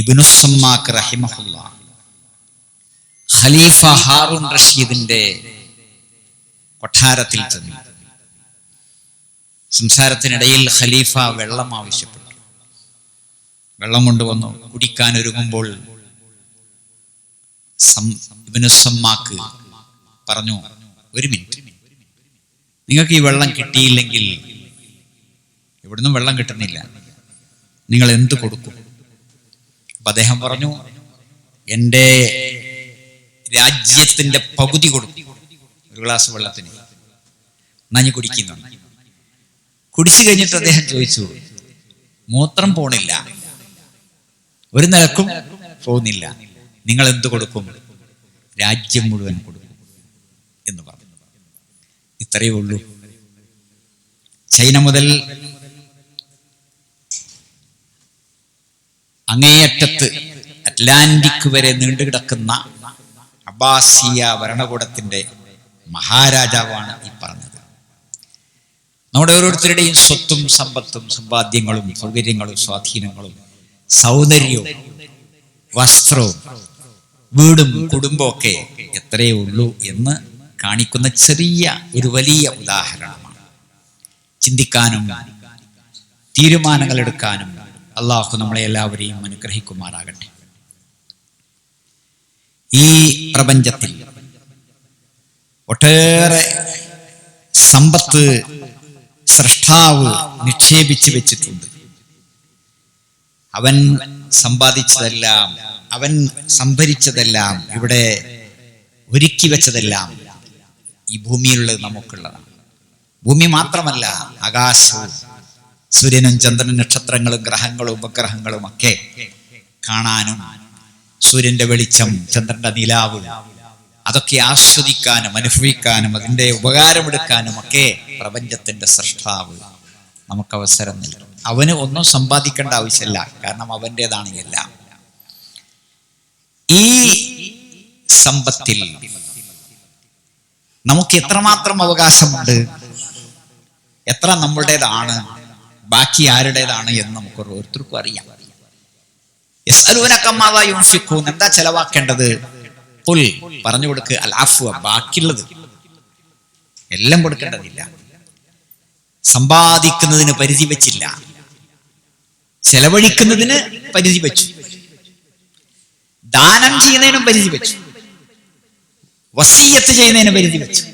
ഇബിനുസമ്മാക്ക് റഹിമഹുല്ല. ഖലീഫ ഹാറൂൺ റഷീദിന്റെ കൊട്ടാരത്തിൽ ചെന്നു സംസാരത്തിനിടയിൽ ഖലീഫ വെള്ളം ആവശ്യപ്പെട്ടു. വെള്ളം കൊണ്ടുവന്നു. കുടിക്കാൻ ഒരുങ്ങുമ്പോൾ ഇബിനുസമ്മാക്ക് പറഞ്ഞു ഒരു മിനിറ്റ്. നിങ്ങൾക്ക് ഈ വെള്ളം കിട്ടിയില്ലെങ്കിൽ ഇവിടുന്ന് വെള്ളം കിട്ടുന്നില്ല. നിങ്ങൾ എന്ത് കൊടുക്കും? അപ്പൊ അദ്ദേഹം പറഞ്ഞു എന്റെ രാജ്യത്തിന്റെ പകുതി കൊടുക്കും ഒരു ഗ്ലാസ് വെള്ളത്തിന്. നഞ്ഞു കുടിക്കുന്നു. കുടിച്ചു കഴിഞ്ഞിട്ട് അദ്ദേഹം ചോദിച്ചു മൂത്രം പോണില്ല. ഒരു നിലക്കും പോകുന്നില്ല. നിങ്ങൾ എന്ത് കൊടുക്കും? രാജ്യം മുഴുവൻ കൊടുക്കും. എന്ന് പറഞ്ഞു. ഇത്രയേ ഉള്ളൂ. ചൈന മുതൽ അങ്ങേയറ്റത്ത് അറ്റ്ലാന്റിക് വരെ നീണ്ടുകിടക്കുന്ന അബ്ബാസിയ ഭരണകൂടത്തിന്റെ മഹാരാജാവാണ് ഈ പറഞ്ഞത്. നമ്മുടെ ഓരോരുത്തരുടെയും സ്വത്തും സമ്പത്തും സമ്പാദ്യങ്ങളും സൗകര്യങ്ങളും സ്വാധീനങ്ങളും സൗന്ദര്യവും വസ്ത്രവും വീടും കുടുംബമൊക്കെ എത്രയേ ഉള്ളൂ എന്ന് കാണിക്കുന്ന ചെറിയ ഒരു വലിയ ഉദാഹരണമാണ്. ചിന്തിക്കാനും തീരുമാനങ്ങൾ എടുക്കാനും അള്ളാഹു നമ്മളെ എല്ലാവരെയും അനുഗ്രഹിക്കുമാറാകട്ടെ. ഈ പ്രപഞ്ചത്തിൽ ഒട്ടേറെ സമ്പത്ത് സൃഷ്ടാവ് നിക്ഷേപിച്ചു വെച്ചിട്ടുണ്ട്. അവൻ സമ്പാദിച്ചതെല്ലാം അവൻ സംഭരിച്ചതെല്ലാം ഇവിടെ ഒരുക്കി വെച്ചതെല്ലാം ഈ ഭൂമിയിലുള്ളത് നമുക്കുള്ളതാണ്. ഭൂമി മാത്രമല്ല ആകാശവും സൂര്യനും ചന്ദ്രനും നക്ഷത്രങ്ങളും ഗ്രഹങ്ങളും ഉപഗ്രഹങ്ങളും ഒക്കെ കാണാനും സൂര്യന്റെ വെളിച്ചം ചന്ദ്രന്റെ നിലാവ് അതൊക്കെ ആസ്വദിക്കാനും അനുഭവിക്കാനും അതിന്റെ ഉപകാരമെടുക്കാനും ഒക്കെ പ്രപഞ്ചത്തിന്റെ സൃഷ്ടാവ് നമുക്ക് അവസരം നൽകും. അവന് ഒന്നും സമ്പാദിക്കേണ്ട ആവശ്യമില്ല. കാരണം അവന്റെതാണ് എല്ലാം. ഈ സമ്പത്തിൽ നമുക്ക് എത്രമാത്രം അവകാശമുണ്ട്? എത്ര നമ്മുടേതാണ് ബാക്കി ആരുടേതാണ് എന്ന് നമുക്ക് ഓരോരുത്തർക്കും അറിയാം. എന്താ ചെലവാക്കേണ്ടത്? പറഞ്ഞു കൊടുക്ക്. അൽ ബാക്കിയുള്ളത്. എല്ലാം കൊടുക്കേണ്ടതില്ല. സമ്പാദിക്കുന്നതിന് പരിധി വെച്ചില്ല. ചെലവഴിക്കുന്നതിന് പരിധി വെച്ചു. ദാനം ചെയ്യുന്നതിനും പരിധി വെച്ചു. വസീയത്ത് ചെയ്യുന്നതിന് പരിധി വെച്ചു.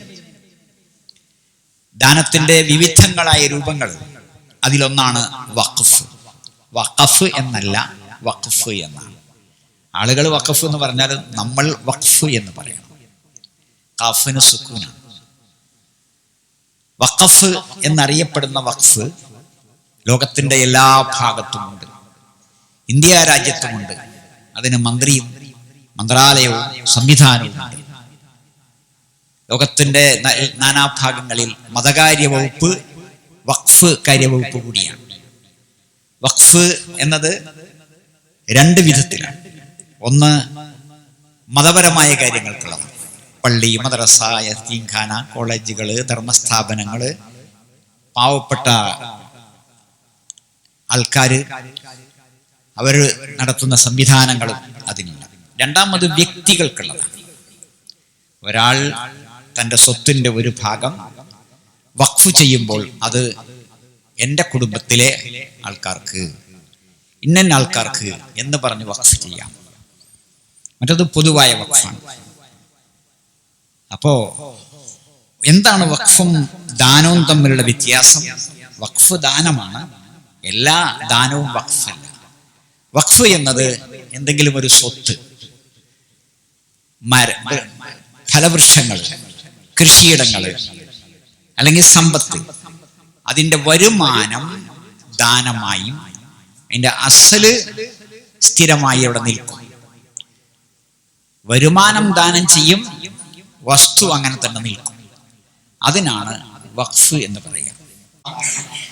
ദാനത്തിന്റെ വിവിധങ്ങളായ രൂപങ്ങൾ. അതിലൊന്നാണ് വഖഫ്. വഖഫ് എന്നല്ല വഖഫ് എന്നാണ് ആളുകൾ വഖഫ് എന്ന് പറഞ്ഞാൽ നമ്മൾ വഖഫ് എന്ന് പറയണം കഫിന് സുക്കൂനാണ് വഖഫ് എന്നറിയപ്പെടുന്ന വഖഫ് ലോകത്തിന്റെ എല്ലാ ഭാഗത്തുമുണ്ട്. ഇന്ത്യ രാജ്യത്തുമുണ്ട്. അതിന് മന്ത്രിയും മന്ത്രാലയവും സംവിധാനവും ഉണ്ട്. ലോകത്തിന്റെ നാനാ നാനാഭാഗങ്ങളിൽ മതകാര്യ വകുപ്പ് വഖഫ് കാര്യവകുപ്പ് കൂടിയാണ്. വഖഫ് എന്നത് രണ്ട് വിധത്തിലാണ്. ഒന്ന് മതപരമായ കാര്യങ്ങൾക്കുള്ളതാണ്. പള്ളി മദ്രസ യത്തീംഖാന കോളേജുകൾ ധർമ്മസ്ഥാപനങ്ങൾ പാവപ്പെട്ട ആൾക്കാർ അവർ നടത്തുന്ന സംവിധാനങ്ങളും അതിനുണ്ട് രണ്ടാമത് വ്യക്തികൾക്കുള്ളതാണ്. ഒരാൾ തന്റെ സ്വത്തിന്റെ ഒരു ഭാഗം വഖഫ് ചെയ്യുമ്പോൾ അത് എന്റെ കുടുംബത്തിലെ ആൾക്കാർക്ക് ഇന്ന ആൾക്കാർക്ക് എന്ന് പറഞ്ഞ് വഖഫ് ചെയ്യാം. മറ്റത് പൊതുവായ വഖഫാണ്. അപ്പോ എന്താണ് വഖഫും ദാനവും തമ്മിലുള്ള വ്യത്യാസം? വഖഫ് ദാനമാണ്. എല്ലാ ദാനവും വഖഫല്ല. വഖഫ് എന്നത് എന്തെങ്കിലും ഒരു സ്വത്ത് മര ഫലവൃക്ഷങ്ങൾ കൃഷിയിടങ്ങൾ അല്ലെങ്കിൽ സമ്പത്ത്. അതിന്റെ വരുമാനം ദാനമായും അതിന്റെ അസൽ സ്ഥിരമായി അവിടെ നിൽക്കും. വരുമാനം ദാനം ചെയ്യും വസ്തു അങ്ങനെ തന്നെ നിൽക്കും. അതിനാണ് വഖഫ് എന്ന് പറയുക.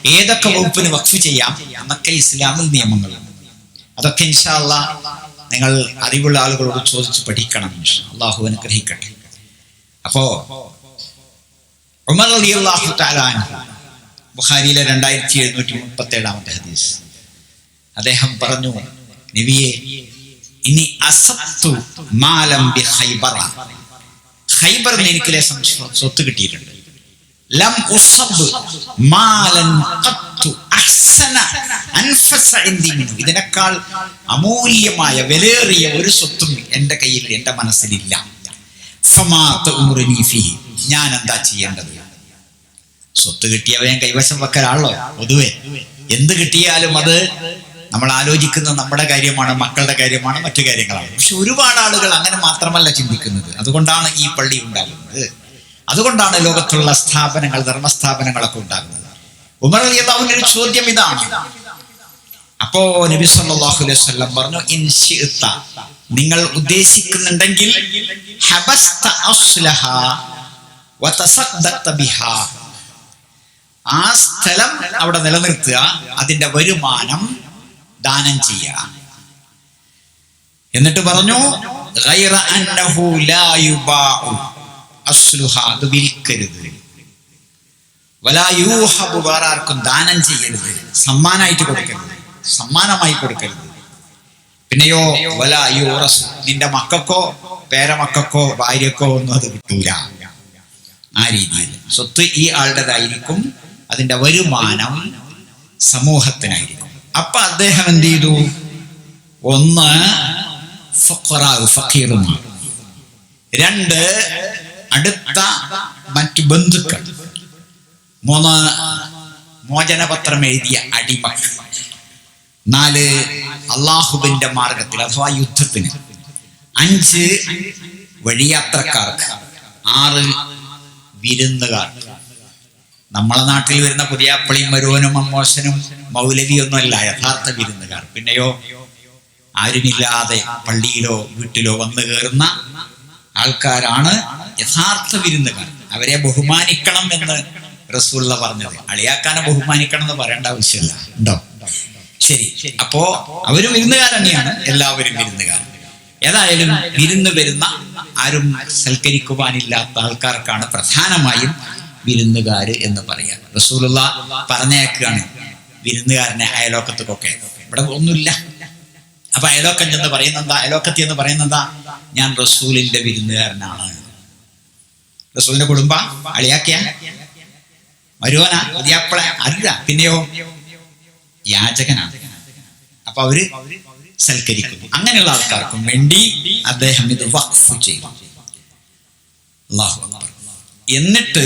ഏതൊക്കെ വകുപ്പിന് വഖഫ് ചെയ്യാം? എന്നൊക്കെ ഇസ്ലാമിൽ നിയമങ്ങളുണ്ട് അതൊക്കെ ഇൻഷാല്ല നിങ്ങൾ അറിവുള്ള ആളുകളോട് ചോദിച്ച് പഠിക്കണം. അള്ളാഹു അനുഗ്രഹിക്കട്ടെ. അപ്പോ ഉമർ അലി അള്ളാഹു താലാൻ ബുഖാരിയിലെ രണ്ടായിരത്തി എഴുന്നൂറ്റി മുപ്പത്തി ഏഴാമത്തെ ഹദീസ് അദ്ദേഹം പറഞ്ഞു നബിയെ ഇനി അസത്തു മാലം ബി ഹൈബറ ഖൈബറിന് എനിക്ക് ലേശം സ്വത്ത് കിട്ടിയിട്ടുണ്ട് ലം ഉസബ് മാലൻ ഖത്തു അഹ്സന അൻഫസ ഇന്ദി. ഇതിനേക്കാൾ അമൂല്യമായ വിലയേറിയ ഒരു സ്വത്തും എന്റെ കയ്യിൽ എന്റെ മനസ്സിലില്ല. ഞാൻ എന്താ ചെയ്യേണ്ടത്? സ്വത്ത് കിട്ടിയവൻ കൈവശം വെക്കലാണല്ലോ പൊതുവെ. എന്ത് കിട്ടിയാലും അത് നമ്മൾ ആലോചിക്കുന്ന നമ്മുടെ കാര്യമാണ് മക്കളുടെ കാര്യമാണ് മറ്റു കാര്യങ്ങളാണ്. പക്ഷെ ഒരുപാട് ആളുകൾ അങ്ങനെ മാത്രമല്ല ചിന്തിക്കുന്നത്. അതുകൊണ്ടാണ് ഈ പള്ളി ഉണ്ടാകുന്നത്. അതുകൊണ്ടാണ് ലോകത്തുള്ള സ്ഥാപനങ്ങൾ ധർമ്മസ്ഥാപനങ്ങളൊക്കെ ഉണ്ടാകുന്നത്. ഉമർ അലിയാവുന്ന ഒരു ചോദ്യം ഇതാണ്. അപ്പോ നബി സല്ലല്ലാഹു അലൈഹി വസല്ലം പറഞ്ഞു ഇൻ നിങ്ങൾ ഉദ്ദേശിക്കുന്നുണ്ടെങ്കിൽ ആ സ്ഥലം അവിടെ നിലനിർത്തുക അതിന്റെ വരുമാനം ദാനം ചെയ്യുക. എന്നിട്ട് പറഞ്ഞു "ഗൈറ അന്നഹു ലാ യുബാഉ അസ്ലുഹ അത് വിൽക്കരുത്. വലാ യൂഹബു വേറെ ആർക്കും ദാനം ചെയ്യരുത്. സമ്മാനമായിട്ട് കൊടുക്കരുത്. സമ്മാനമായി കൊടുക്കരുത്. പിന്നെയോ വല യൂറസ് നിന്റെ മക്കൾക്കോ പേരമക്കൾക്കോ ഭാര്യക്കോ ഒന്നും അത് കിട്ടൂല. ആ രീതിയിൽ. സ്വത്ത് ഈ ആളുടേതായിരിക്കും അതിന്റെ വരുമാനം സമൂഹത്തിനായിരിക്കും. അപ്പൊ അദ്ദേഹം എന്ത് ചെയ്തു? ഒന്ന് രണ്ട് അടുത്ത മറ്റു ബന്ധുക്കൾ. മൂന്ന് മോചനപത്രം എഴുതിയ അടിമ നാല് അള്ളാഹുബിന്റെ മാർഗത്തിൽ അഥവാ യുദ്ധത്തിന്. അഞ്ച് വഴിയാത്രക്കാർക്ക്. ആറ് വിരുന്നുകാർ. നമ്മളെ നാട്ടിൽ വരുന്ന പുതിയാപ്പളിയും മരുവനും അമ്മോശനും മൗലവിയൊന്നുമല്ല യഥാർത്ഥ വിരുന്നുകാർ. പിന്നെയോ ആരുമില്ലാതെ പള്ളിയിലോ വീട്ടിലോ വന്നു കയറുന്ന ആൾക്കാരാണ് യഥാർത്ഥ വിരുന്നുകാർ. അവരെ ബഹുമാനിക്കണം എന്ന് റസൂള്ള പറഞ്ഞത്. അളിയാക്കാനെ ബഹുമാനിക്കണം എന്ന് പറയേണ്ട ആവശ്യമില്ല. ഉണ്ടോ? ശരി. അപ്പോ അവരും വിരുന്നുകാർ തന്നെയാണ് എല്ലാവരും വിരുന്നുകാർ ഏതായാലും വിരുന്ന് വരുന്ന ആരും സൽക്കരിക്കുവാനില്ലാത്ത ആൾക്കാർക്കാണ് പ്രധാനമായും വിരുന്നുകാര് എന്ന് പറയാം. റസൂലുള്ള പറഞ്ഞേക്കാണ് വിരുന്നുകാരനെ അയലോക്കത്തൊക്കെ ഇവിടെ ഒന്നുമില്ല. അപ്പൊ അയലോക്കം എന്ന് പറയുന്നെന്താ? അയലോക്കത്തി എന്ന് പറയുന്നെന്താ? ഞാൻ റസൂലിന്റെ വിരുന്നുകാരനാണ്. റസൂലിന്റെ കുടുംബ അളിയാക്കിയ? മരുവന അല്ല പിന്നെയോ? യാചകനാണ്. അപ്പൊ അവർ സൽക്കരിക്കുന്നു അങ്ങനെയുള്ള ആൾക്കാർക്കും വേണ്ടി അദ്ദേഹം ഇത് വഖഫ് ചെയ്തു. എന്നിട്ട്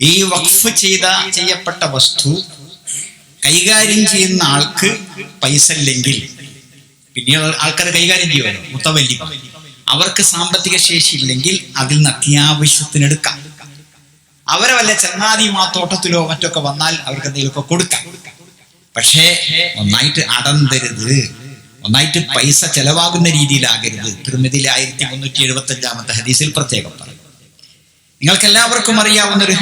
ഈ വഖഫ് ചെയ്ത ചെയ്യപ്പെട്ട വസ്തു കൈകാര്യം ചെയ്യുന്ന ആൾക്ക് പൈസ ഇല്ലെങ്കിൽ പിന്നീട് ആൾക്കാർ കൈകാര്യം ചെയ്യുമല്ലോ. മുത്തവല്ലി അവർക്ക് സാമ്പത്തിക ശേഷി ഇല്ലെങ്കിൽ അതിൽ നിന്ന് അത്യാവശ്യത്തിന് എടുക്കാം അവരെ വല്ല ചങ്ങാതി തോട്ടത്തിലോ മറ്റൊക്കെ വന്നാൽ അവർക്ക് എന്തെങ്കിലുമൊക്കെ കൊടുക്കാം. പക്ഷേ ഒന്നായിട്ട് അടന്തരുത്. ഒന്നായിട്ട് പൈസ ചെലവാകുന്ന രീതിയിലാകരുത്. തിരുമതിയിലെ ആയിരത്തി മുന്നൂറ്റി എഴുപത്തി അഞ്ചാമത്തെ ഹദീസിൽ പ്രത്യേകം പറയും. നിങ്ങൾക്ക് എല്ലാവർക്കും അറിയാവുന്ന ഒരു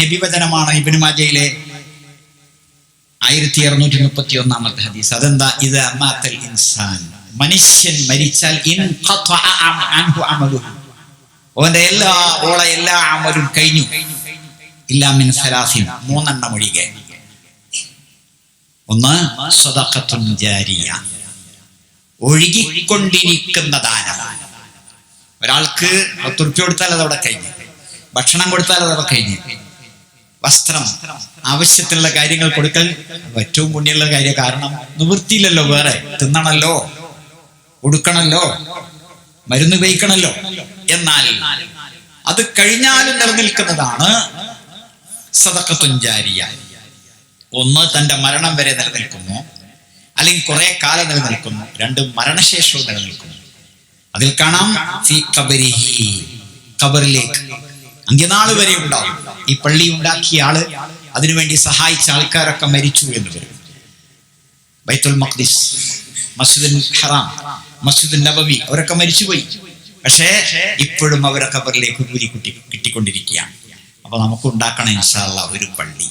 നബിവചനമാണ് ഇബിനുമാജയിലെ ആയിരത്തി അറുന്നൂറ്റി മുപ്പത്തി ഒന്നാമത്തെ ഹദീസ്. അതെന്താ? ഇത് അമാത്തൽ ഇൻസാൻ. മനുഷ്യൻ മരിച്ചാൽ അവന്റെ എല്ലാ ഓളെ എല്ലാ അമലും കഴിഞ്ഞു. ഇല്ലാമിൻ സലാസിൻ. മൂന്നെണ്ണം ഒഴികെ. ഒന്ന് ജാരിയ. ഒഴുകിക്കൊണ്ടിരിക്കുന്ന ദാനം. ഒരാൾക്ക് പത്ത് റുപ്യ കൊടുത്താൽ അതവിടെ കഴിഞ്ഞു. ഭക്ഷണം കൊടുത്താൽ അതവിടെ കഴിഞ്ഞു. വസ്ത്രം ആവശ്യത്തിനുള്ള കാര്യങ്ങൾ കൊടുക്കൽ ഏറ്റവും പുണ്യമുള്ള കാര്യം. കാരണം നിവൃത്തിയില്ലല്ലോ വേറെ. തിന്നണല്ലോ ഉടുക്കണല്ലോ മരുന്ന് ഉപയോഗിക്കണല്ലോ. എന്നാൽ അത് കഴിഞ്ഞാലും നിലനിൽക്കുന്നതാണ് സദക്കത്തുഞ്ചാരിയ ഒന്ന് തന്റെ മരണം വരെ നിലനിൽക്കുന്നു. അല്ലെങ്കിൽ കുറെ കാലം നിലനിൽക്കുന്നു. രണ്ട് മരണശേഷവും നിലനിൽക്കുന്നു. അതിൽ കാണാം ഖബറിലേക്ക്. അന്ത്യനാൾ വരെ ഉണ്ടാവും. ഈ പള്ളി ഉണ്ടാക്കിയ ആൾ അതിനുവേണ്ടി സഹായിച്ച ആൾക്കാരൊക്കെ മരിച്ചു എന്ന് വരും. ബൈത്തുൽ മഖ്ദിസ് മസ്ജിദുൽ ഹറാം മസ്ജിദുൽ നബവി അവരൊക്കെ മരിച്ചുപോയി. പക്ഷേ ഇപ്പോഴും അവരെ ഖബറിലേക്ക് കൂലി കുട്ടി കിട്ടിക്കൊണ്ടിരിക്കുകയാണ്. അപ്പൊ നമുക്ക് ഉണ്ടാക്കണം ഇൻഷാല്ല ഒരു പള്ളി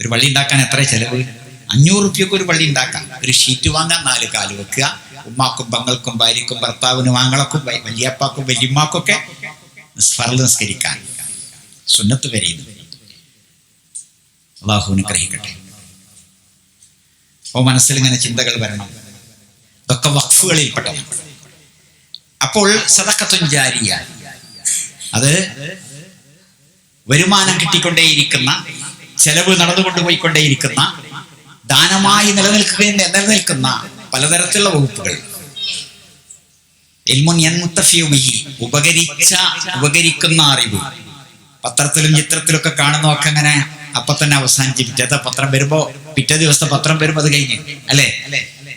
ഒരു പള്ളി ഉണ്ടാക്കാൻ എത്ര ചെലവ്? അഞ്ഞൂറ് റുപ്യക്ക് ഒരു പള്ളി ഉണ്ടാക്കാം. ഒരു ഷീറ്റ് വാങ്ങാൻ നാല് കാൽ വെക്കുക. ഉമ്മാക്കും പങ്ങൾക്കും ഭാര്യക്കും ഭർത്താവിനും ആങ്ങളക്കും വലിയപ്പാക്കും വലിയമ്മാക്കൊക്കെ ഫറൽ നിസ്കരിക്കാൻ. സുന്നത്ത് വരെയുന്നു അള്ളാഹുവിന് ഗ്രഹിക്കട്ടെ ഓ മനസ്സിൽ ഇങ്ങനെ ചിന്തകൾ വരണം. ഇതൊക്കെ വഖഫുകളിൽപ്പെട്ടത് അപ്പോൾ സദക്കത്തും ജാരിയ. അത് വരുമാനം കിട്ടിക്കൊണ്ടേയിരിക്കുന്ന ചെലവ് നടന്നുകൊണ്ടുപോയിക്കൊണ്ടേയിരിക്കുന്ന ദാനമായി നിലനിൽക്കുകയും നിലനിൽക്കുന്ന പലതരത്തിലുള്ള വകുപ്പുകൾ. ഉപകരിച്ച ഉപകരിക്കുന്ന അറിവ്. പത്രത്തിലും ചിത്രത്തിലൊക്കെ കാണുന്നതൊക്കെ അങ്ങനെ അപ്പൊ തന്നെ അവസാനിച്ച് പിറ്റേത്തെ പത്രം വരുമ്പോ പിറ്റേ ദിവസത്തെ പത്രം വരുമ്പോ അത് കഴിഞ്ഞ് അല്ലേ?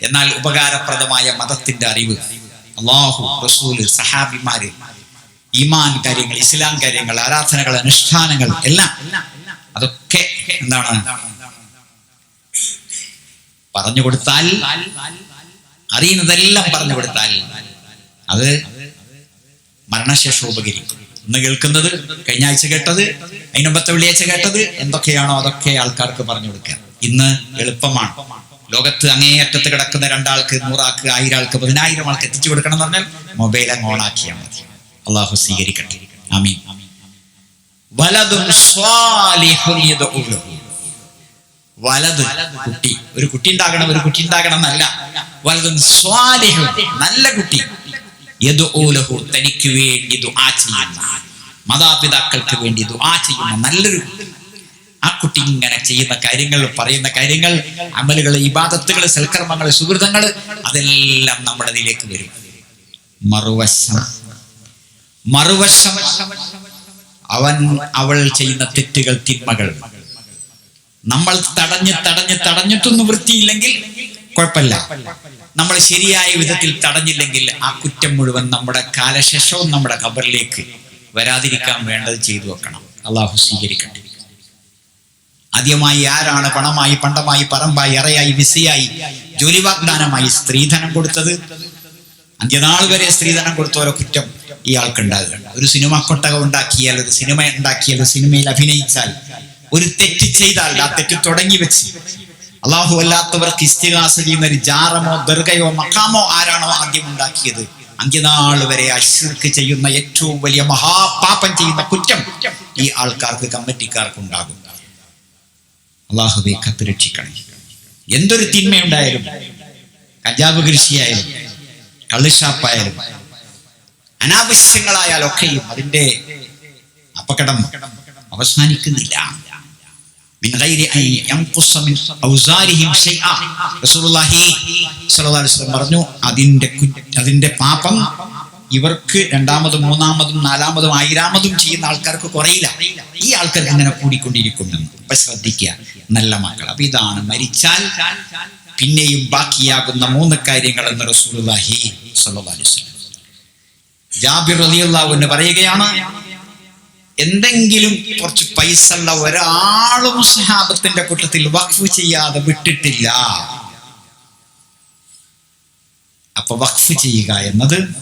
എന്നാൽ ഉപകാരപ്രദമായ മതത്തിന്റെ അറിവ്. അള്ളാഹു റസൂൽ സഹാബിമാര് ഈമാൻ കാര്യങ്ങൾ ഇസ്ലാം കാര്യങ്ങൾ ആരാധനകൾ അനുഷ്ഠാനങ്ങൾ എല്ലാം. അതൊക്കെ എന്താണ്? പറഞ്ഞു കൊടുത്താൽ അറിയുന്നതെല്ലാം പറഞ്ഞു കൊടുത്താൽ അത് മരണശേഷം ഉപകരിക്കും. ഇന്ന് കേൾക്കുന്നത് കഴിഞ്ഞ ആഴ്ച കേട്ടത് അതിനുമ്പത്തെ വെള്ളിയാഴ്ച കേട്ടത് എന്തൊക്കെയാണോ അതൊക്കെ ആൾക്കാർക്ക് പറഞ്ഞു കൊടുക്കുക. ഇന്ന് എളുപ്പമാണ്. ലോകത്ത് അങ്ങേയറ്റത്ത് കിടക്കുന്ന രണ്ടാൾക്ക് നൂറാൾക്ക് ആയിരം ആൾക്ക് പതിനായിരം ആൾക്ക് എത്തിച്ചു കൊടുക്കണം എന്ന് പറഞ്ഞാൽ മൊബൈൽ അങ്ങ് ഓണാക്കിയാൽ മതി. അള്ളാഹു സ്വീകരിക്കട്ടെ. ആമീൻ. വലതും. വലത് കുട്ടി. ഒരു കുട്ടി ഉണ്ടാകണം ഒരു കുട്ടി ഉണ്ടാകണം എന്നല്ല. വലതും സ്വാലിഹു നല്ല കുട്ടി. തനിക്ക് വേണ്ടി ദുആ മാതാപിതാക്കൾക്ക് വേണ്ടി ദുആ ചെയ്യുന്ന. നല്ലൊരു ആ കുട്ടി ഇങ്ങനെ ചെയ്യുന്ന കാര്യങ്ങൾ പറയുന്ന കാര്യങ്ങൾ അമലുകൾ ഇബാദത്തുകൾ സൽക്കർമ്മങ്ങൾ സുഹൃതങ്ങൾ അതെല്ലാം നമ്മുടെ ഇതിലേക്ക് വരും. മറുവശം മറുവശം അവൻ അവൾ ചെയ്യുന്ന തെറ്റുകൾ തിന്മകൾ. നമ്മൾ തടഞ്ഞ് തടഞ്ഞ് തടഞ്ഞിട്ടൊന്നും വൃത്തിയില്ലെങ്കിൽ കുഴപ്പമില്ല. നമ്മൾ ശരിയായ വിധത്തിൽ തടഞ്ഞില്ലെങ്കിൽ ആ കുറ്റം മുഴുവൻ നമ്മുടെ കാലശേഷവും നമ്മുടെ ഖബറിലേക്ക് വരാതിരിക്കാൻ വേണ്ടത് ചെയ്തു വെക്കണം. അള്ളാഹു സ്വീകരിക്കട്ടെ. ആദ്യമായി ആരാണ് പണമായി പണ്ടമായി പറമ്പായി എറയായി വിസയായി ജോലി വാഗ്ദാനമായി സ്ത്രീധനം കൊടുത്തത്? അന്ത്യനാൾ വരെ സ്ത്രീധനം കൊടുത്തോരോ കുറ്റം. ഇയാൾക്കുണ്ടാകുക ഒരു സിനിമ കൊട്ടകം ഉണ്ടാക്കിയാൽ ഒരു സിനിമ ഉണ്ടാക്കിയാൽ ഒരു സിനിമയിൽ അഭിനയിച്ചാൽ ഒരു തെറ്റ് ചെയ്താൽ ആ തെറ്റ് തുടങ്ങി വെച്ച് അള്ളാഹു അല്ലാത്തവർക്ക് ഇസ്തിഹാസ ചെയ്യുന്ന ഒരു ജാറമോ ദർഗയോ മഖാമോ ആരാണോ ആദ്യം ഉണ്ടാക്കിയത്? അന്ത്യനാൾ വരെ അശ്വർക്ക് ചെയ്യുന്ന ഏറ്റവും വലിയ മഹാപാപം ചെയ്യുന്ന കുറ്റം ഈ ആൾക്കാർക്ക് കമ്മിറ്റിക്കാർക്ക് ഉണ്ടാകും. അള്ളാഹുബെ കത്ത് രക്ഷിക്കണേ. എന്തൊരു തിന്മയുണ്ടായാലും കഞ്ചാവ് കൃഷിയായാലും കള്ളുഷാപ്പായാലും അനാവശ്യങ്ങളായാലൊക്കെയും അതിന്റെ അപകടം അവസാനിക്കുന്നില്ല. പറഞ്ഞു അതിന്റെ അതിന്റെ പാപം ഇവർക്ക് രണ്ടാമതും മൂന്നാമതും നാലാമതും ആയിരാമതും ചെയ്യുന്ന ആൾക്കാർക്ക് കുറയില്ല. ഈ ആൾക്കാർക്ക് ഇങ്ങനെ കൂടിക്കൊണ്ടിരിക്കുന്നു. അപ്പൊ ശ്രദ്ധിക്കുക നല്ല മക്കൾ അപ്പൊ ഇതാണ് മരിച്ചാൽ പിന്നെയും ബാക്കിയാകുന്ന മൂന്ന് കാര്യങ്ങൾ എന്ന് റസൂലുല്ലാഹി അലൈഹി ജാബിർ റളിയല്ലാഹു എന്ന് പറയുകയാണ് എന്തെങ്കിലും കുറച്ച് പൈസ ഉള്ള ഒരാളും സഹാബത്തിന്റെ കൂട്ടത്തിൽ വഖഫ് ചെയ്യാതെ വിട്ടിട്ടില്ല. അപ്പൊ വഖഫ് ചെയ്യുക എന്നത്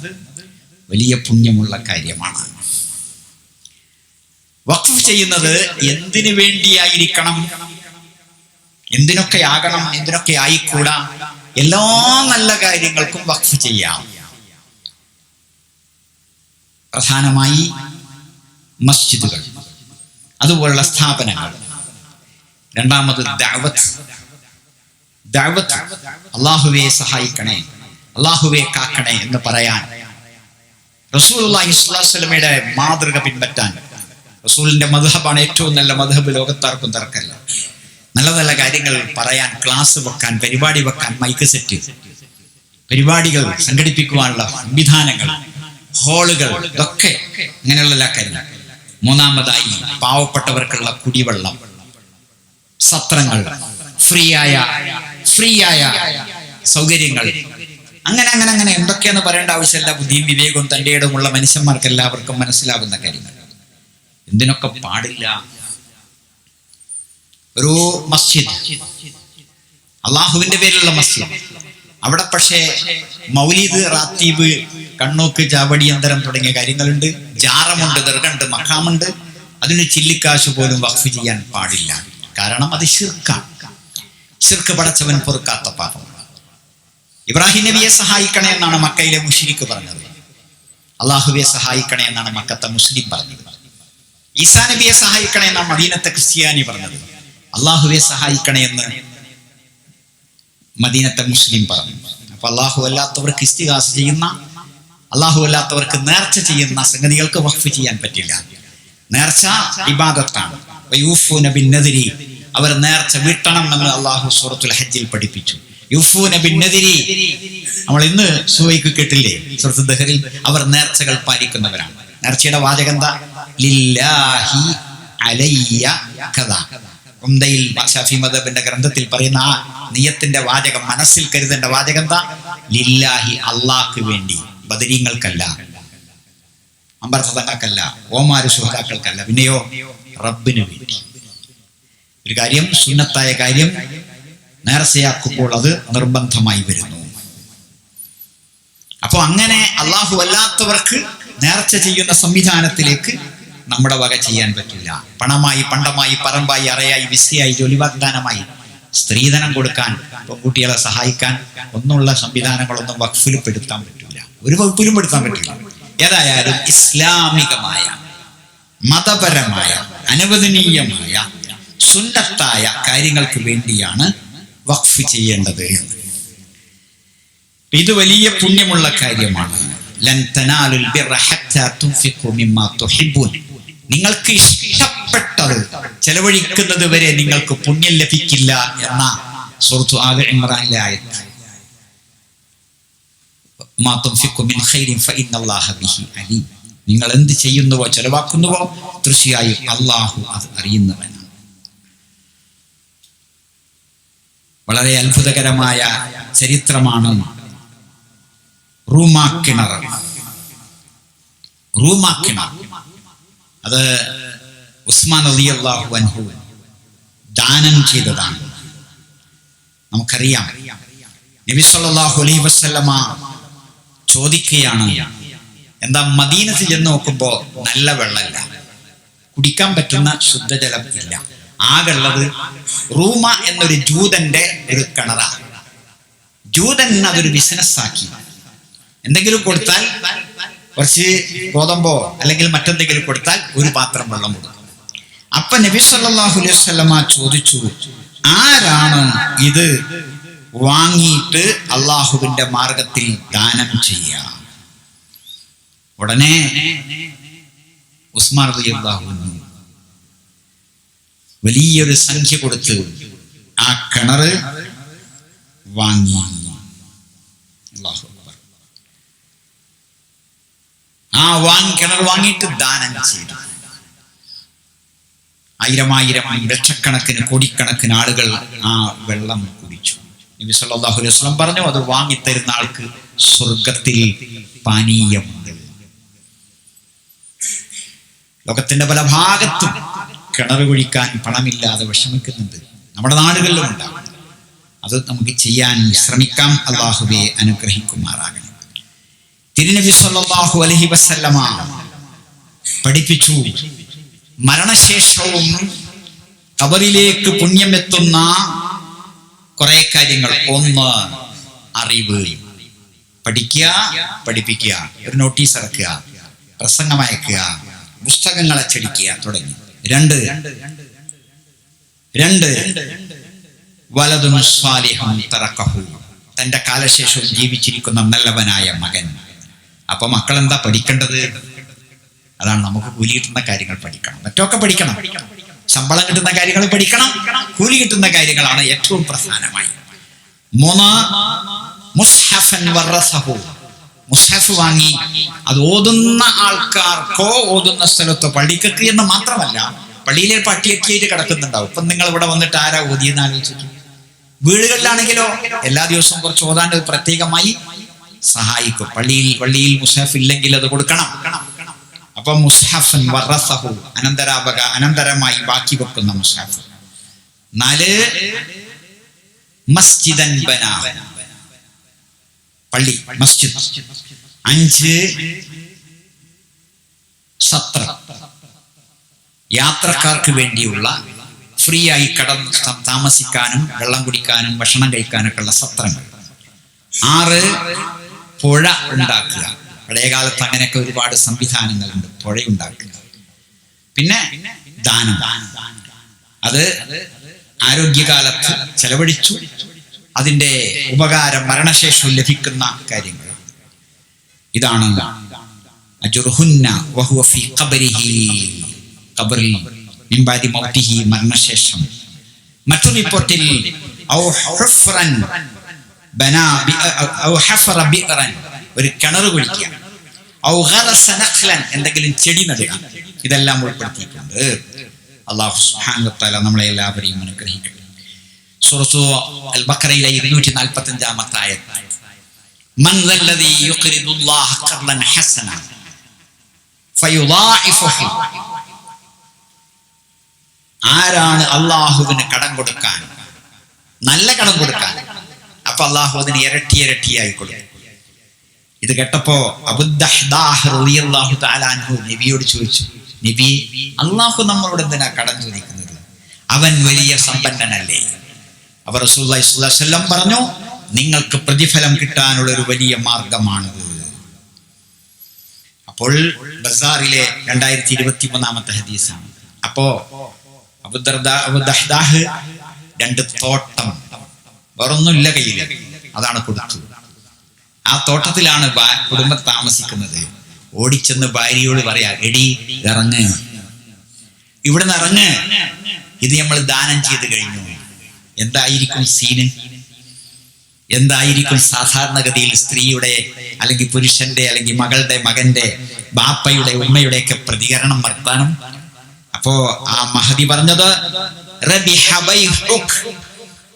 വലിയ പുണ്യമുള്ള കാര്യമാണ്. വഖഫ് ചെയ്യുന്നത് എന്തിനു വേണ്ടിയായിരിക്കണം? എന്തിനൊക്കെ ആകണം? എന്തിനൊക്കെ ആയിക്കൂടാ? എല്ലാ നല്ല കാര്യങ്ങൾക്കും വഖഫ് ചെയ്യാം. പ്രധാനമായി മസ്ജിദുകൾ അതുപോലുള്ള സ്ഥാപനങ്ങൾ. രണ്ടാമത് ദഅവത്ത്. ദഅവത്ത് അള്ളാഹുവെ സഹായിക്കണേ അള്ളാഹുവെ കാക്കണേ എന്ന് പറയാൻ റസൂലുള്ളാഹി സ്വലമയുടെ മാതൃക പിൻപറ്റാൻ. റസൂലിന്റെ മധുഹബാണ് ഏറ്റവും നല്ല മധുഹബ് ലോകത്താർക്കും തർക്കല്ല. നല്ല നല്ല കാര്യങ്ങൾ പറയാൻ ക്ലാസ് വെക്കാൻ പരിപാടി വെക്കാൻ മൈക്ക് സെറ്റ്. പരിപാടികൾ സംഘടിപ്പിക്കുവാനുള്ള സംവിധാനങ്ങൾ. ഹാളുകൾ ഇതൊക്കെ ഇങ്ങനെയുള്ള കാര്യങ്ങൾ മൂന്നാമതായി പാവപ്പെട്ടവർക്കുള്ള കുടിവെള്ളം. സത്രങ്ങൾ ഫ്രീ ആയ ഫ്രീ ആയ സൗകര്യങ്ങൾ. അങ്ങനെ അങ്ങനെ അങ്ങനെ എന്തൊക്കെയെന്ന് പറയേണ്ട ആവശ്യമില്ല. ബുദ്ധിയും വിവേകവും തന്റെ ഇടമുള്ള മനുഷ്യന്മാർക്ക് എല്ലാവർക്കും മനസ്സിലാവുന്ന കാര്യങ്ങൾ. എന്തിനൊക്കെ പാടില്ല? ഒരു മസ്ജിദ്. അള്ളാഹുവിന്റെ പേരിലുള്ള മസ്ജിദ്. അവിടെ പക്ഷേ മൗലീദ് റാത്തീബ് കണ്ണൂക്ക് ചാവടിയന്തരം തുടങ്ങിയ കാര്യങ്ങളുണ്ട്. ജാറമുണ്ട് ദർഗണ്ട് മഖാമുണ്ട്. അതിന് ചില്ലിക്കാശ് പോലും വഖഫ് ചെയ്യാൻ പാടില്ല. കാരണം അത് ഷിർക്കാണ് ഷിർക്ക് പടച്ചവൻ പൊറുക്കാത്ത പാപം. ഇബ്രാഹിം നബിയെ സഹായിക്കണേ എന്നാണ് മക്കയിലെ മുഷിരിക്ക് പറഞ്ഞത്. അള്ളാഹുവെ സഹായിക്കണേ എന്നാണ് മക്കത്തെ മുസ്ലിം പറഞ്ഞത്. ഈസാ നബിയെ സഹായിക്കണേ എന്നാണ് മദീനത്തെ ക്രിസ്ത്യാനി പറഞ്ഞത്. അള്ളാഹുവെ സഹായിക്കണേ എന്ന് മദീനത്തെ മുസ്ലിം പറഞ്ഞു. അപ്പൊ അള്ളാഹു അള്ളാഹു അല്ലാത്തവർക്ക് ഇസ്തിഹാസ ചെയ്യുന്ന അള്ളാഹു അല്ലാത്തവർക്ക് നേർച്ച ചെയ്യുന്ന സംഗതികൾക്ക് വഖഫ് ചെയ്യാൻ പറ്റില്ല. നേർച്ച ഇബാദത്താണ്. അവർ നേർച്ച വീട്ടണം എന്ന് അള്ളാഹു സൂറത്തുൽ ഹജ്ജിൽ പഠിപ്പിച്ചു. നമ്മൾ ഇന്ന് സുവൈക്ക് കേട്ടില്ലേ? സുഹൃത്ത് ദഹറിൽ അവർ നേർച്ചകൾ പാലിക്കുന്നവരാണ്. നേർച്ചയുടെ വാചകം എന്താ? ലില്ലാഹി അലയ്യ കഥ. ഉംദയിൽ ഷാഫി മദബിന്റെ ഗ്രന്ഥത്തിൽ പറയുന്ന ആ നിയത്തിന്റെ വാചകം മനസ്സിൽ കരുതേണ്ട വാചകം എന്താ? ലില്ലാഹി അള്ളാഹ്ക്ക് വേണ്ടി. ബദരീങ്ങൾക്കല്ല. അമ്പർസതങ്ങൾക്കല്ല ഓമാര് സുഹൃത്താക്കൾക്കല്ല പിന്നെയോ റബ്ബിന് വേണ്ടി. ഒരു കാര്യം സുന്നത്തായ കാര്യം നേർച്ചയാക്കുമ്പോൾ അത് നിർബന്ധമായി വരുന്നു. അപ്പോൾ അങ്ങനെ അള്ളാഹു അല്ലാത്തവർക്ക് നേർച്ച ചെയ്യുന്ന സംവിധാനത്തിലേക്ക് നമ്മുടെ വക ചെയ്യാൻ പറ്റില്ല. പണമായി പണ്ടമായി പറമ്പായി അറയായി വിസയായി ജോലി വാഗ്ദാനമായി സ്ത്രീധനം കൊടുക്കാൻ പെൺകുട്ടികളെ സഹായിക്കാൻ ഒന്നുള്ള സംവിധാനങ്ങളൊന്നും വഖഫിൽ പെടുത്താൻ പറ്റില്ല. ഒരു വകുപ്പിലും പെടുത്താൻ പറ്റില്ല. ഏതായാലും ഇസ്ലാമികമായ മതപരമായ അനുവദനീയമായ സുന്നത്തായ കാര്യങ്ങൾക്ക് വേണ്ടിയാണ് വഖഫ് ചെയ്യേണ്ടത് ഇത് വലിയ പുണ്യമുള്ള കാര്യമാണ്. ലൻ തനാലുൽ ബിർറ ഹത്താ തുൻഫിഖു മിമ്മാ തുഹിബ്ബൂൻ. നിങ്ങൾക്ക് ഇഷ്ടപ്പെട്ടത് ചെലവഴിക്കുന്നത് വരെ നിങ്ങൾക്ക് പുണ്യം ലഭിക്കില്ല എന്ന സുഹൃത്തു ബിഹി അലീം. നിങ്ങൾ എന്ത് ചെയ്യുന്നുവോ ചെലവാക്കുന്നുവോ തീർച്ചയായും അള്ളാഹു അത് അറിയുന്നവനാണ്. വളരെ അത്ഭുതകരമായ ചരിത്രമാണ് റൂമാ കിണർ. റൂമാ കിണർ. അത് ഉസ്മാൻ അലി അള്ളാഹു അൻഹു ദാനം ചെയ്തതാണ്. നമുക്കറിയാം. നബി സല്ലല്ലാഹു അലൈഹി വസല്ലമ ചോദിക്കുകയാണ് എന്താ മദീനത്തിൽ ചെന്ന് നോക്കുമ്പോ നല്ല വെള്ളമില്ല. കുടിക്കാൻ പറ്റുന്ന ശുദ്ധജലം ഇല്ല. ആകുള്ളത് റൂമ എന്നൊരു ജൂതന്റെ ഒരു കിണറാണ് ജൂതൻ അതൊരു ബിസിനസ് ആക്കി. എന്തെങ്കിലും കൊടുത്താൽ കുറച്ച് ഗോതമ്പോ അല്ലെങ്കിൽ മറ്റെന്തെങ്കിലും കൊടുത്താൽ ഒരു പാത്രം വെള്ളം കൊടുക്കും. അപ്പൊ നബി സല്ലാഹു അലൈഹി ചോദിച്ചു ആരാണ് ഇത് വാങ്ങിയിട്ട് അള്ളാഹുവിന്റെ മാർഗത്തിൽ ദാനം ചെയ്യുക ഉടനെ ഉസ്മാൻ അൻഹു വലിയൊരു സംഖ്യ കൊടുത്ത് ആ കിണറ് വാങ്ങി. അക്ബർ. ആ വാങ്ങി കിണർ വാങ്ങിയിട്ട് ദാനം ചെയ്തു. ആയിരമായിരം ലക്ഷക്കണക്കിന് കോടിക്കണക്കിന് ആളുകൾ ആ വെള്ളം കുടിച്ചു. നബി സല്ലല്ലാഹു അലൈഹി വസല്ലം പറഞ്ഞു അത് വാങ്ങിത്തരുന്ന ആൾക്ക് സ്വർഗത്തിൽ പാനീയമുണ്ട്. ലോകത്തിന്റെ പല ഭാഗത്തും കിണർ കുഴിക്കാൻ പണമില്ലാതെ വിഷമിക്കുന്നുണ്ട്. നമ്മുടെ നാടുകളിലും ഉണ്ടാകും. അത് നമുക്ക് ചെയ്യാൻ ശ്രമിക്കാം. അള്ളാഹുബിയെ അനുഗ്രഹിക്കുമാറാകണം തിരുനബി സല്ലല്ലാഹു അലൈഹി വസല്ലമ പഠിപ്പിച്ചു. മരണശേഷവും കബറിലേക്ക് പുണ്യമെത്തുന്ന കുറെ കാര്യങ്ങൾ. ഒന്ന് അറിവ്. പഠിക്കുക പഠിപ്പിക്കുക. ഒരു നോട്ടീസ് ഇറക്കുക പ്രസംഗം അയക്കുക പുസ്തകങ്ങൾ അച്ചടിക്കുക തുടങ്ങി. രണ്ട് രണ്ട് വലതും തറക്കഹു. തന്റെ കാലശേഷവും ജീവിച്ചിരിക്കുന്ന നല്ലവനായ മകൻ. അപ്പൊ മക്കൾ എന്താ പഠിക്കേണ്ടത്? അതാണ് നമുക്ക് കൂലി കിട്ടുന്ന കാര്യങ്ങൾ പഠിക്കണം. മറ്റൊക്കെ പഠിക്കണം. ശമ്പളം കിട്ടുന്ന കാര്യങ്ങൾ പഠിക്കണം. കൂലി കിട്ടുന്ന കാര്യങ്ങളാണ് ഏറ്റവും പ്രധാനമായി. മൂന്ന് മുസ്ഹഫൻ മുസ്ഹഫ് വാങ്ങി അത് ഓതുന്ന ആൾക്കാർക്കോ ഓതുന്ന സ്ഥലത്തോ പള്ളിക്കൊക്കെ എന്ന് മാത്രമല്ല പള്ളിയിലെ പട്ടിയൊക്കെയായിട്ട് കിടക്കുന്നുണ്ടാവും. ഇപ്പം നിങ്ങൾ ഇവിടെ വന്നിട്ട് ആരാ ഓതിയെന്ന് ആലോചിച്ചു വീടുകളിലാണെങ്കിലോ എല്ലാ ദിവസവും കുറച്ച് ഓതാൻ പ്രത്യേകമായി സഹായിക്കും. പള്ളിയിൽ പള്ളിയിൽ മുസ്ഹഫ് ഇല്ലെങ്കിൽ അത് കൊടുക്കണം. അപ്പൊ മുസ്ഹഫൻ വറസഹു അനന്തരാപക അനന്തരമായി ബാക്കി വെക്കുന്ന മുസ്ഹഫ്. നാല് മസ്ജിദൻ പള്ളി മസ്ജിദ്. അഞ്ച് ഛത്ര യാത്രക്കാർക്ക് വേണ്ടിയുള്ള ഫ്രീ ആയി കടന്ന് താമസിക്കാനും വെള്ളം കുടിക്കാനും ഭക്ഷണം കഴിക്കാനൊക്കെ ഉള്ള സത്രങ്ങൾ. ആറ് പുഴ ഉണ്ടാക്കുക. പഴയകാലത്ത് അങ്ങനെയൊക്കെ ഒരുപാട് സംവിധാനങ്ങളുണ്ട്. പുഴ ഉണ്ടാക്കുക. പിന്നെ ദാനം. അത് ആരോഗ്യകാലത്ത് ചെലവഴിച്ചു. അതിന്റെ ഉപകാരം മരണശേഷം ലഭിക്കുന്ന കാര്യങ്ങൾ. ഇതാണ് മരണശേഷം. മറ്റൊരു റിപ്പോർട്ടിൽ ബനാ ഹഫറ ബിഅറൻ ഒരു കിണർ കുഴിക്കുക. എന്തെങ്കിലും ചെടി നടുക. ഇതെല്ലാം ഉൾപ്പെടുത്തിയിട്ടുണ്ട്. അള്ളാഹു സുഹാനത്തല നമ്മളെ എല്ലാവരെയും അനുഗ്രഹിക്കട്ടെ. സുറത്തു അൽ ബക്കറയിലെ ഇരുന്നൂറ്റി നാൽപ്പത്തി ഹസന ആയത്ത് ആരാണ് അള്ളാഹുവിന് കടം കൊടുക്കാൻ? നല്ല കടം കൊടുക്കാൻ. അപ്പൊ അള്ളാഹു അതിന് ഇരട്ടി ഇരട്ടിയായി കൊടുക്കും ഇത് കേട്ടപ്പോ അൻഹു നബിയോട് ചോദിച്ചു നബി അള്ളാഹു നമ്മളോട് എന്തിനാ കടം ചോദിക്കുന്നത്? അവൻ വലിയ സമ്പന്നനല്ലേ? അവർ വസല്ലം പറഞ്ഞു നിങ്ങൾക്ക് പ്രതിഫലം കിട്ടാനുള്ള ഒരു വലിയ മാർഗമാണിത്. അപ്പോൾ ബസാറിലെ രണ്ടായിരത്തി ഇരുപത്തി മൂന്നാമത്തെ ഹദീസാണ്. അപ്പോ അബുദർദാ അബുദഹ്ദാഹ് രണ്ട് തോട്ടം. വേറൊന്നുമില്ല കയ്യിൽ അതാണ് കൊടുത്തു ആ തോട്ടത്തിലാണ് കുടുംബം താമസിക്കുന്നത്. ഓടിച്ചെന്ന് ഭാര്യയോട് പറയാ എടി ഇറങ്ങ്. ഇവിടുന്ന് ഇറങ്ങ്. ഇത് നമ്മൾ ദാനം ചെയ്ത് കഴിഞ്ഞു. എന്തായിരിക്കും സീന്? എന്തായിരിക്കും സാധാരണഗതിയിൽ സ്ത്രീയുടെ അല്ലെങ്കിൽ പുരുഷന്റെ അല്ലെങ്കിൽ മകളുടെ മകന്റെ ബാപ്പയുടെ ഉമ്മയുടെ ഒക്കെ പ്രതികരണം വർത്താനം? അപ്പോ ആ മഹതി പറഞ്ഞത്.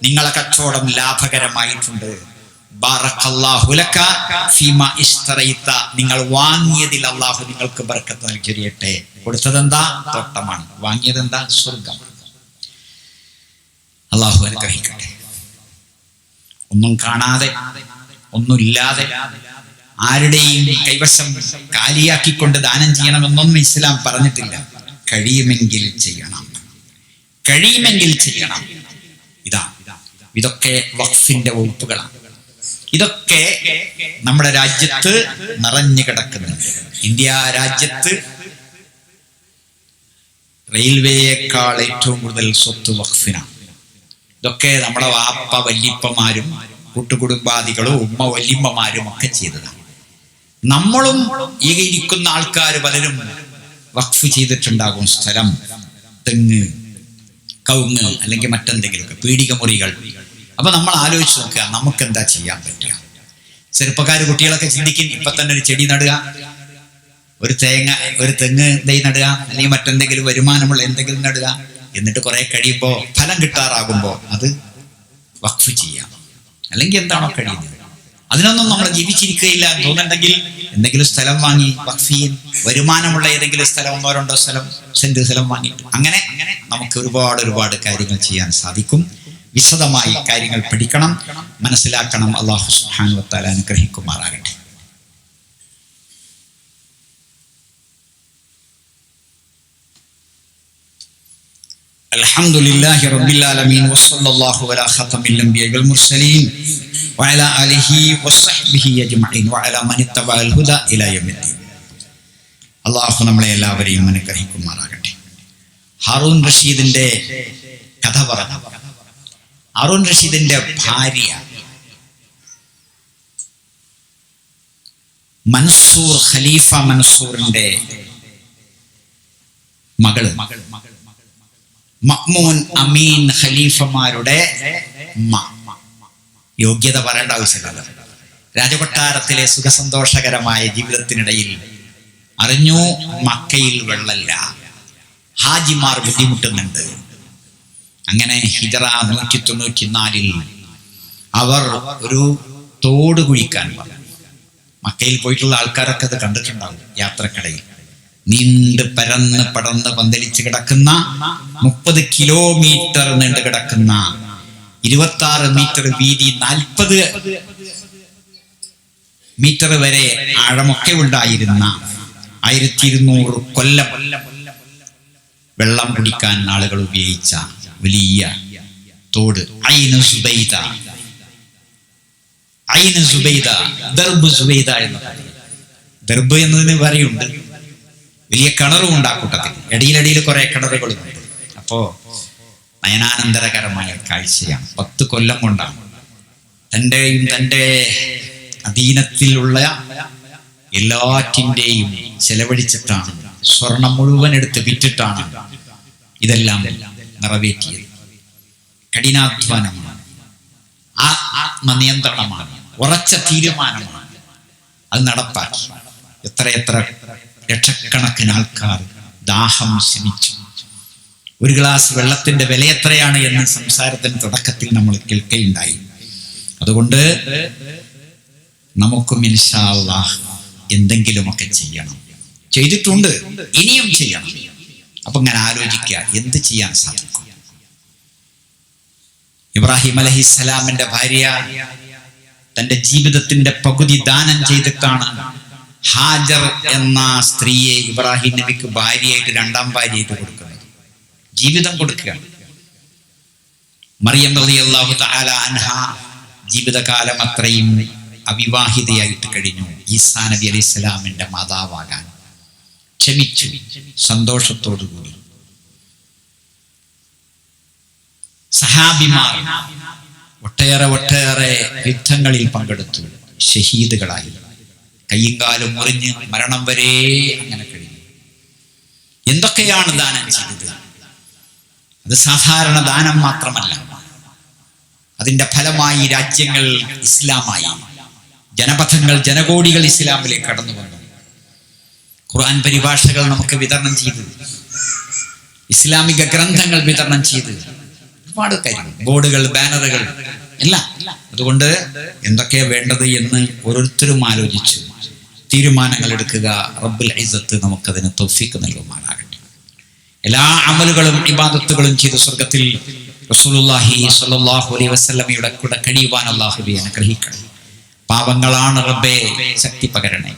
നിങ്ങളെ കച്ചവടം ലാഭകരമായിട്ടുണ്ട്. നിങ്ങൾ വാങ്ങിയതിൽ അള്ളാഹു നിങ്ങൾക്ക് ബർക്കത്ത് നൽകിയട്ടെ കൊടുത്തതെന്താ? തോട്ടമാണ്. വാങ്ങിയതെന്താ? സ്വർഗം അള്ളാഹു അനുഗ്രഹിക്കട്ടെ. ഒന്നും കാണാതെ ഒന്നുമില്ലാതെ ആരുടെയും കൈവശം കാലിയാക്കിക്കൊണ്ട് ദാനം ചെയ്യണമെന്നൊന്നും ഇസ്ലാം പറഞ്ഞിട്ടില്ല. കഴിയുമെങ്കിൽ ചെയ്യണം. കഴിയുമെങ്കിൽ ചെയ്യണം. ഇതാ. ഇതൊക്കെ വഖഫിന്റെ വകുപ്പുകളാണ്. ഇതൊക്കെ നമ്മുടെ രാജ്യത്ത് നിറഞ്ഞു കിടക്കുന്നുണ്ട് ഇന്ത്യ രാജ്യത്ത് റെയിൽവേയേക്കാൾ ഏറ്റവും കൂടുതൽ സ്വത്ത് വഖഫിനാണ്. ഇതൊക്കെ നമ്മുടെ വാപ്പ വല്യപ്പമാരും കൂട്ടുകുടുംബാദികളും ഉമ്മ വല്യമ്മമാരും ഒക്കെ ചെയ്തതാണ്. നമ്മളും ഈ ഇരിക്കുന്ന ആൾക്കാർ പലരും വഖഫ് ചെയ്തിട്ടുണ്ടാകും. സ്ഥലം തെങ്ങ് കവുങ്ങ് അല്ലെങ്കിൽ മറ്റെന്തെങ്കിലുമൊക്കെ പീഡിക മുറികൾ അപ്പൊ നമ്മൾ ആലോചിച്ച് നോക്കുക നമുക്ക് എന്താ ചെയ്യാൻ പറ്റുക? ചെറുപ്പക്കാർ കുട്ടികളൊക്കെ ചിന്തിക്കും ഇപ്പൊ തന്നെ ഒരു ചെടി നടുക ഒരു തേങ്ങ ഒരു തെങ്ങ് തൈ നടുക അല്ലെങ്കിൽ മറ്റെന്തെങ്കിലും വരുമാനമുള്ള എന്തെങ്കിലും നടുക എന്നിട്ട് കുറെ കഴിയുമ്പോൾ ഫലം കിട്ടാറാകുമ്പോൾ അത് വഖഫ് ചെയ്യാം. അല്ലെങ്കിൽ എന്താണോ കഴിയുന്നത്. അതിനൊന്നും നമ്മൾ ജീവിച്ചിരിക്കുകയില്ല എന്ന് തോന്നുന്നുണ്ടെങ്കിൽ എന്തെങ്കിലും സ്ഥലം വാങ്ങി വഖഫീൻ വരുമാനമുള്ള ഏതെങ്കിലും സ്ഥലം ഒന്നോ രണ്ടോ സ്ഥലം സെന്റ് സ്ഥലം വാങ്ങിയിട്ട്. അങ്ങനെ നമുക്ക് ഒരുപാട് ഒരുപാട് കാര്യങ്ങൾ ചെയ്യാൻ സാധിക്കും. വിശദമായി കാര്യങ്ങൾ പഠിക്കണം മനസ്സിലാക്കണം അള്ളാഹു സുബ്ഹാനഹു വതആല അനുഗ്രഹിക്കുമാറാകട്ടെ الحمد لله رب العالمين وصلى الله على خاتم الانبياء والمرسلين وعلى اله وصحبه اجمعين وعلى من اتبع الهدى الى يوم الدين അള്ളാഹു നമ്മളെ എല്ലാവരെയും അനുഗ്രഹിക്കുമാറാകട്ടെ ഹാറൂൻ റഷീദിന്റെ കഥ പറഞ്ഞു ഹാറൂൻ റഷീദിന്റെ ഭാര്യ മൻസൂർ ഖലീഫ മൻസൂറിന്റെ മകൾ. മഹ്മൂൻ അമീൻ ഖലീഫമാരുടെ യോഗ്യത പറയേണ്ട ആവശ്യമില്ല രാജകൊട്ടാരത്തിലെ സുഖസന്തോഷകരമായ ജീവിതത്തിനിടയിൽ അറിഞ്ഞു മക്കയിൽ വെള്ളല്ല ഹാജിമാർ ബുദ്ധിമുട്ടുന്നുണ്ട്. അങ്ങനെ ഹിജറ നൂറ്റി തൊണ്ണൂറ്റി നാലിൽ അവർ ഒരു തോട് കുഴിക്കാൻ പറഞ്ഞു. മക്കയിൽ പോയിട്ടുള്ള ആൾക്കാരൊക്കെ അത് കണ്ടിട്ടുണ്ടാവും യാത്രക്കിടയിൽ. നീണ്ട് പരന്ന് പടർന്ന് പന്തലിച്ച് കിടക്കുന്ന മുപ്പത് കിലോമീറ്റർ നീണ്ടു കിടക്കുന്ന ഇരുപത്തി ആറ് മീറ്റർ വീതി നാൽപ്പത് മീറ്റർ വരെ ആഴമൊക്കെ ഉണ്ടായിരുന്ന ആയിരത്തി ഇരുന്നൂറ് കൊല്ലം വെള്ളം കുടിക്കാൻ ആളുകൾ ഉപയോഗിച്ച വലിയ തോട്. സുബൈദ. സുബൈദ. ദർബ് സുബൈദ ദർബ് എന്നതിന് പറയുണ്ട് വലിയ കിണറും ഉണ്ട് ആ കൂട്ടത്തിൽ. ഇടയിലടിയിൽ കുറെ അപ്പോ നയനാനന്ദരകരമായ കാഴ്ചയാണ്. പത്ത് കൊല്ലം കൊണ്ടാണ്. തന്റെയും തന്റെ അധീനത്തിലുള്ള എല്ലാറ്റിന്റെയും ചെലവഴിച്ചിട്ടാണ്. സ്വർണം മുഴുവൻ എടുത്ത് വിറ്റിട്ടാണ് ഇതെല്ലാം. നിറവേറ്റിയത്. കഠിനാധ്വാനമാണ്. ആത്മനിയന്ത്രണമാണ്. ഉറച്ച തീരുമാനമാണ് അത് നടപ്പാക്കി. എത്രയെത്ര ലക്ഷക്കണക്കിന് ആൾക്കാർ ദാഹം ശമിച്ചു. ഒരു ഗ്ലാസ് വെള്ളത്തിന്റെ വില എത്രയാണ് എന്ന സംസാരത്തിന് തുടക്കത്തിൽ നമ്മൾ കേൾക്കുകയുണ്ടായി അതുകൊണ്ട് നമുക്കും ഇൻഷാല്ല എന്തെങ്കിലുമൊക്കെ ചെയ്യണം. ചെയ്തിട്ടുണ്ട് ഇനിയും ചെയ്യണം. അപ്പൊ ഇങ്ങനെ ആലോചിക്കുക എന്ത് ചെയ്യാൻ സാധിക്കും? ഇബ്രാഹിം അലഹിസ്സലാമിന്റെ ഭാര്യ തന്റെ ജീവിതത്തിന്റെ പകുതി ദാനം ചെയ്തിട്ടാണ് ഹാജർ എന്ന സ്ത്രീയെ ഇബ്രാഹിം നബിക്ക് ഭാര്യയായിട്ട് രണ്ടാം ഭാര്യയായിട്ട് കൊടുക്കുന്നത്. ജീവിതം കൊടുക്കുകയാണ്. മറിയം തആല അൻഹ ജീവിതകാലം അത്രയും അവിവാഹിതയായിട്ട് കഴിഞ്ഞു. ഈസാ നബി അലൈഹി സ്വലാമിന്റെ മാതാവാകാൻ. ക്ഷമിച്ചു. സന്തോഷത്തോടുകൂടി. സഹാബിമാർ ഒട്ടേറെ ഒട്ടേറെ യുദ്ധങ്ങളിൽ പങ്കെടുത്തു. ഷഹീദുകളായി. കയ്യും കാലും മുറിഞ്ഞ് മരണം വരെ അങ്ങനെ കഴിഞ്ഞു. എന്തൊക്കെയാണ് ദാനം ചെയ്തത്? അത് സാധാരണ ദാനം മാത്രമല്ല. അതിന്റെ ഫലമായി രാജ്യങ്ങൾ ഇസ്ലാമായി. ജനപഥങ്ങൾ ജനകോടികൾ ഇസ്ലാമിലേക്ക് കടന്നു വന്നു ഖുർആൻ പരിഭാഷകൾ നമുക്ക് വിതരണം ചെയ്ത്. ഇസ്ലാമിക ഗ്രന്ഥങ്ങൾ വിതരണം ചെയ്ത്. ഒരുപാട് കാര്യങ്ങൾ. ബോർഡുകൾ ബാനറുകൾ എല്ലാം. അതുകൊണ്ട് എന്തൊക്കെയാ വേണ്ടത് എന്ന് ഓരോരുത്തരും ആലോചിച്ചു. തീരുമാനങ്ങൾ എടുക്കുക. റബ്ബുൽ ഐസത്ത് നമുക്കതിന് തൗഫീഖ് നൽകുമാറാകട്ടെ. എല്ലാ അമലുകളും ഇബാദത്തുകളും ചെയ്ത് സ്വർഗത്തിൽ റസൂലുള്ളാഹി സ്വല്ലല്ലാഹു അലൈഹി വസല്ലമയുടെ കൂടെ കഴിയുവാൻ അള്ളാഹുബി അനുഗ്രഹിക്കണം പാപങ്ങളാണ് റബ്ബെ ശക്തി പകരണേ.